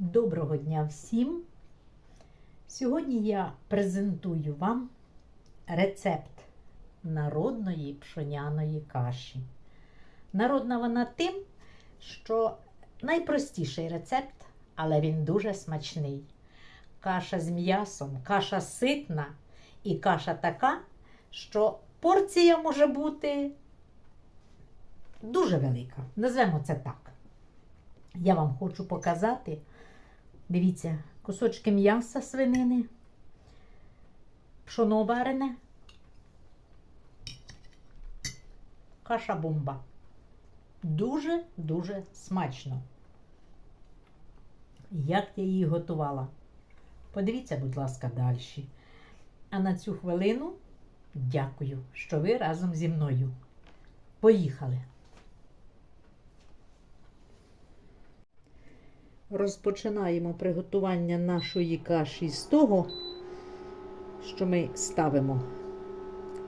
Доброго дня всім! Сьогодні я презентую вам рецепт народної пшоняної каші. Народна вона тим, що найпростіший рецепт, але він дуже смачний. Каша з м'ясом, каша ситна і каша така, що порція може бути дуже велика. Назвемо це так. Я вам хочу показати. Дивіться, кусочки м'яса свинини, пшоно варене, каша бомба. Дуже-дуже смачно. Як я її готувала? Подивіться, будь ласка, далі. А на цю хвилину дякую, що ви разом зі мною. Поїхали! Розпочинаємо приготування нашої каші з того, що ми ставимо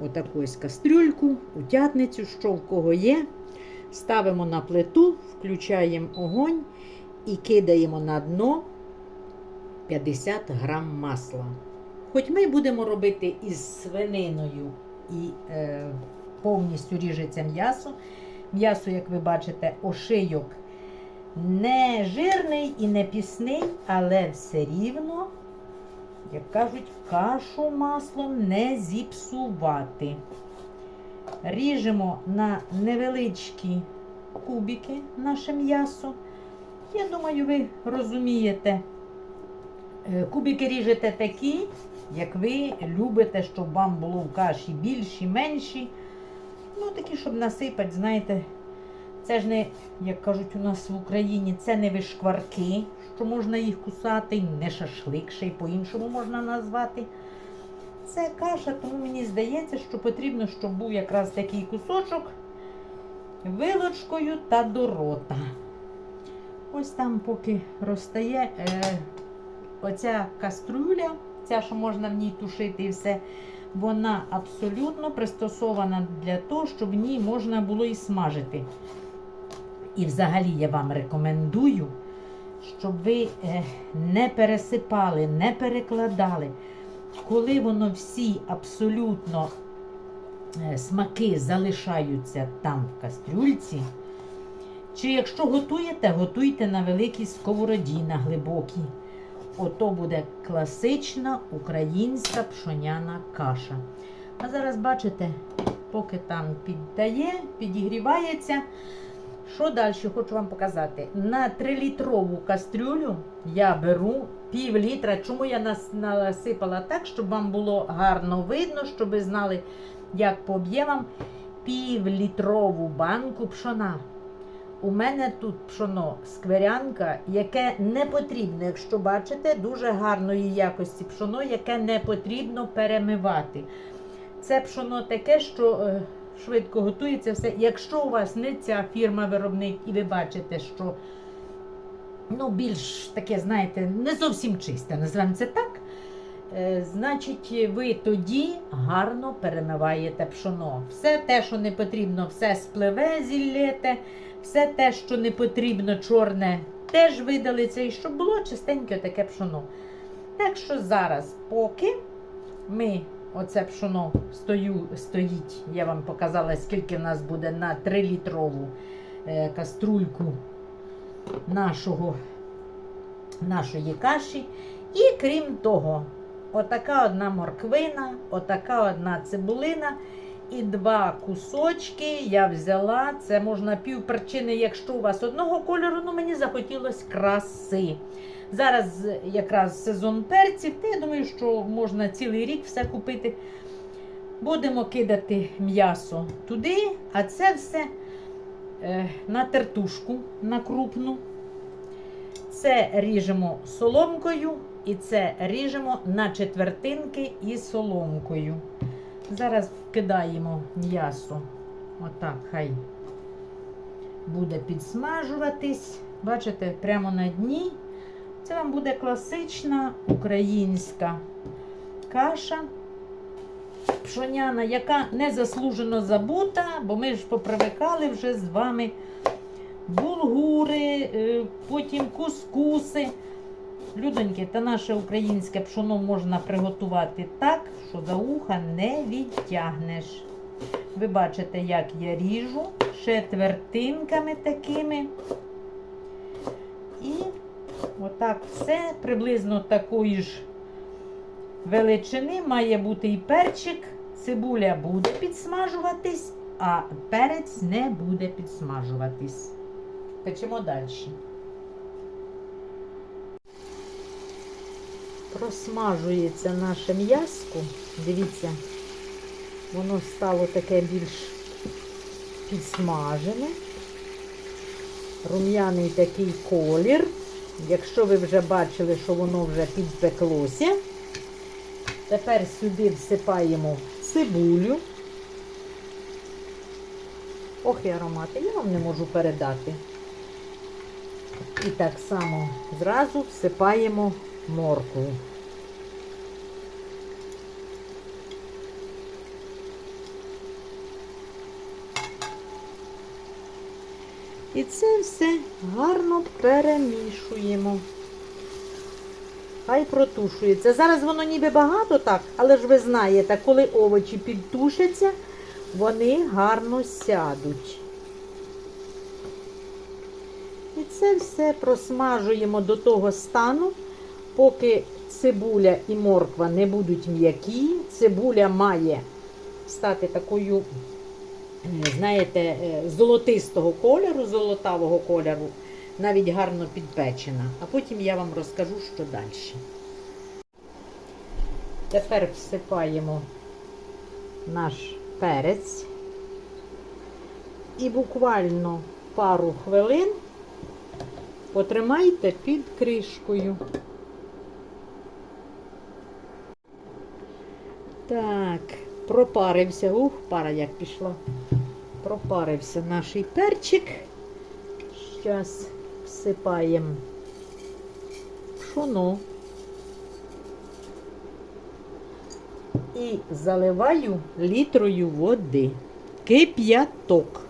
отаку ось кастрюльку, утятницю, що в кого є. Ставимо на плиту, включаємо огонь і кидаємо на дно 50 грам масла. Хоч ми будемо робити із свининою і е, повністю ріжеться м'ясо. М'ясо, як ви бачите, ошийок не жирний і не пісний, але все рівно, як кажуть, кашу маслом не зіпсувати. Ріжемо на невеличкі кубики наше м'ясо. Я думаю, ви розумієте. Е, Кубики ріжете такі, як ви любите, щоб вам було в каші більші, менші. Ну, такі, щоб насипати, знаєте, це ж не, як кажуть у нас в Україні, це не вишкварки, що можна їх кусати, не шашлик, ще й по-іншому можна назвати. Це каша, тому мені здається, що потрібно, щоб був якраз такий кусочок вилочкою та до рота. Ось там, поки розтає е, оця каструля, ця, що можна в ній тушити і все, вона абсолютно пристосована для того, щоб в ній можна було і смажити. І взагалі я вам рекомендую, щоб ви е, не пересипали, не перекладали. Коли воно всі абсолютно е, смаки залишаються там в кастрюльці, чи якщо готуєте, готуйте на великій сковороді, на глибокій. Ото буде класична українська пшоняна каша. А зараз бачите, поки там піддає, підігрівається. Що далі хочу вам показати? На 3-літрову кастрюлю я беру пів літра. Чому я нас- насипала так, щоб вам було гарно видно, щоб ви знали, як по об'ємам півлітрову банку пшона. У мене тут пшоно скверянка, яке не потрібно, якщо бачите, дуже гарної якості пшоно, яке не потрібно перемивати. Це пшоно таке, що е, швидко готується все. Якщо у вас не ця фірма-виробник, і ви бачите, що ну, більш таке, знаєте, не зовсім чисте, називаємо це так. е, Значить, ви тоді гарно перемиваєте пшоно. Все те, що не потрібно, все спливе, зіллєте, все те, що не потрібно, чорне, теж видалиться, і щоб було чистеньке таке пшоно. Так що зараз, поки ми оце пшоно стою, стоїть, я вам показала, скільки в нас буде на 3-літрову е, каструльку нашого, нашої каші. І крім того, отака одна морквина, отака одна цибулина. І два кусочки я взяла. Це можна пів перчини, якщо у вас одного кольору, ну мені захотілося краси. Зараз якраз сезон перців, то я думаю, що можна цілий рік все купити. Будемо кидати м'ясо туди, а це все е, на тертушку на крупну. Це ріжемо соломкою, і це ріжемо на четвертинки і соломкою. Зараз вкидаємо м'ясо. Отак, хай буде підсмажуватись. Бачите, прямо на дні. Це вам буде класична українська каша пшоняна, яка незаслужено забута, бо ми ж попривикали вже з вами булгури, е, потім кускуси. Людоньки, та наше українське пшоно можна приготувати так, що за уха не відтягнеш. Ви бачите, як я ріжу четвертинками такими. І отак все приблизно такої ж величини має бути і перчик. Цибуля буде підсмажуватись, а перець не буде підсмажуватись. Печемо далі. Просмажується наше м'яско. Дивіться, воно стало таке більш підсмажене. Рум'яний такий колір. Якщо ви вже бачили, що воно вже підпеклося, тепер сюди всипаємо цибулю. Ох, і аромати, я вам не можу передати. І так само зразу всипаємо моркву. І це все гарно перемішуємо. Хай протушується. Зараз воно ніби багато так, але ж ви знаєте, коли овочі підтушаться, вони гарно сядуть. І це все просмажуємо до того стану, поки цибуля і морква не будуть м'які. Цибуля має стати такою, знаєте, е, золотистого кольору, золотавого кольору, навіть гарно підпечена. А потім я вам розкажу, що далі. Тепер всипаємо наш перець і буквально пару хвилин потримайте під кришкою. Так, пропарився. Ух, пара як пішла. Пропарився наш перчик. Зараз всипаємо пшоно. І заливаю літрою води. Кип'яток.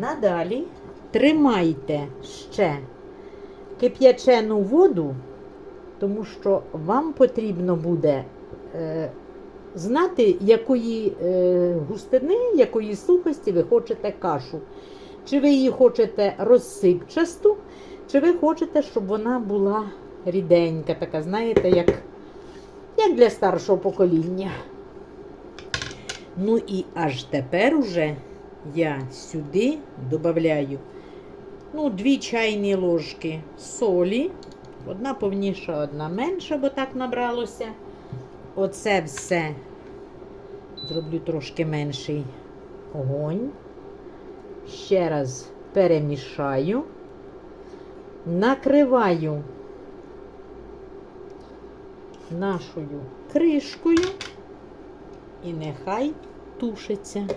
Надалі тримайте ще кип'ячену воду, тому що вам потрібно буде е, знати, якої е, густини, якої сухості ви хочете кашу. Чи ви її хочете розсипчасту, чи ви хочете, щоб вона була ріденька, така, знаєте, як, як для старшого покоління. Ну і аж тепер уже я сюди додаю ну, 2 чайні ложки солі. Одна повніша, одна менша, бо так набралося. Оце все зроблю трошки менший огонь. Ще раз перемішаю, накриваю нашою кришкою і нехай тушиться.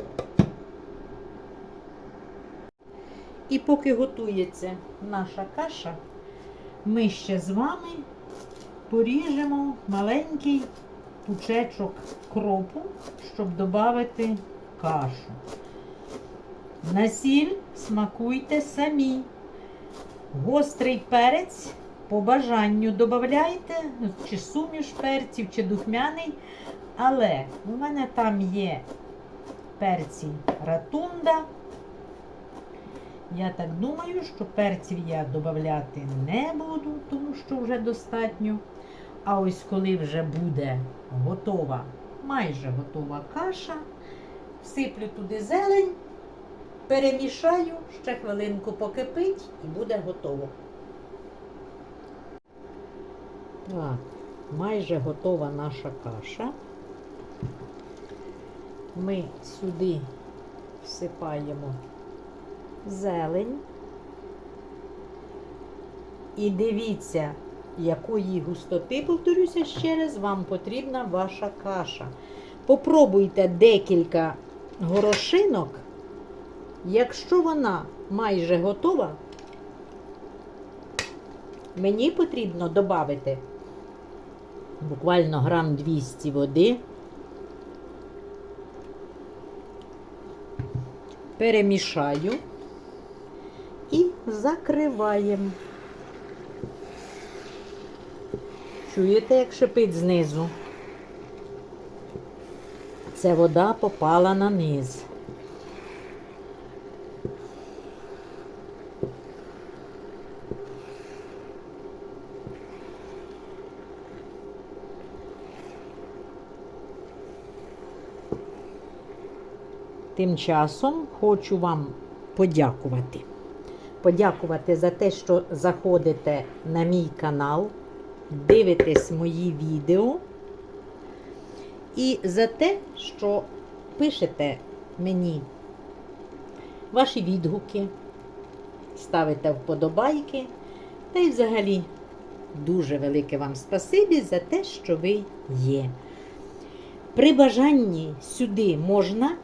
І поки готується наша каша, ми ще з вами поріжемо маленький пучечок кропу, щоб додати кашу. На сіль смакуйте самі. Гострий перець по бажанню додавайте, чи суміш перців, чи духмяний. Але у мене там є перці ратунда. Я так думаю, що перців я додати не буду, тому що вже достатньо. А ось коли вже буде готова, майже готова каша, всиплю туди зелень, перемішаю, ще хвилинку покипить і буде готово. Так, майже готова наша каша. Ми сюди всипаємо зелень. І дивіться, якої густоти, повторюся ще раз, вам потрібна ваша каша. Попробуйте декілька горошинок Якщо вона майже готова, мені потрібно додати буквально грам 200 води. Перемішаю закриваємо. Чуєте, як шипить знизу? Це вода попала на низ. Тим часом хочу вам подякувати. Подякувати за те, що заходите на мій канал, дивитесь мої відео. І за те, що пишете мені ваші відгуки, ставите вподобайки. Та й взагалі дуже велике вам спасибі за те, що ви є. При бажанні сюди можна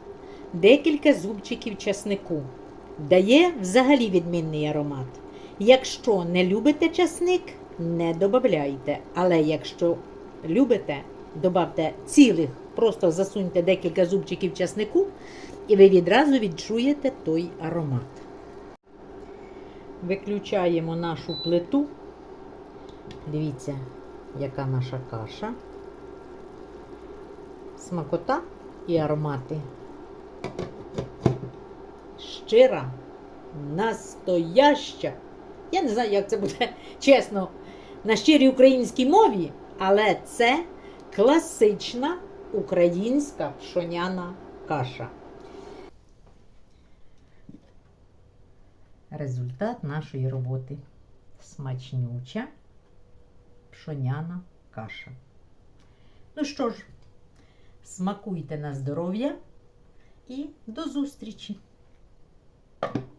декілька зубчиків часнику. Дає взагалі відмінний аромат. Якщо не любите часник, не додавайте. Але якщо любите, додавте цілих, просто засуньте декілька зубчиків часнику, і ви відразу відчуєте той аромат. Виключаємо нашу плиту. Дивіться, яка наша каша. Смакота і аромати. Щира, настояща. Я не знаю, як це буде чесно на щирій українській мові, але це класична українська пшоняна каша. Результат нашої роботи. Смачнюча пшоняна каша. Ну що ж, смакуйте на здоров'я і до зустрічі! Thank you.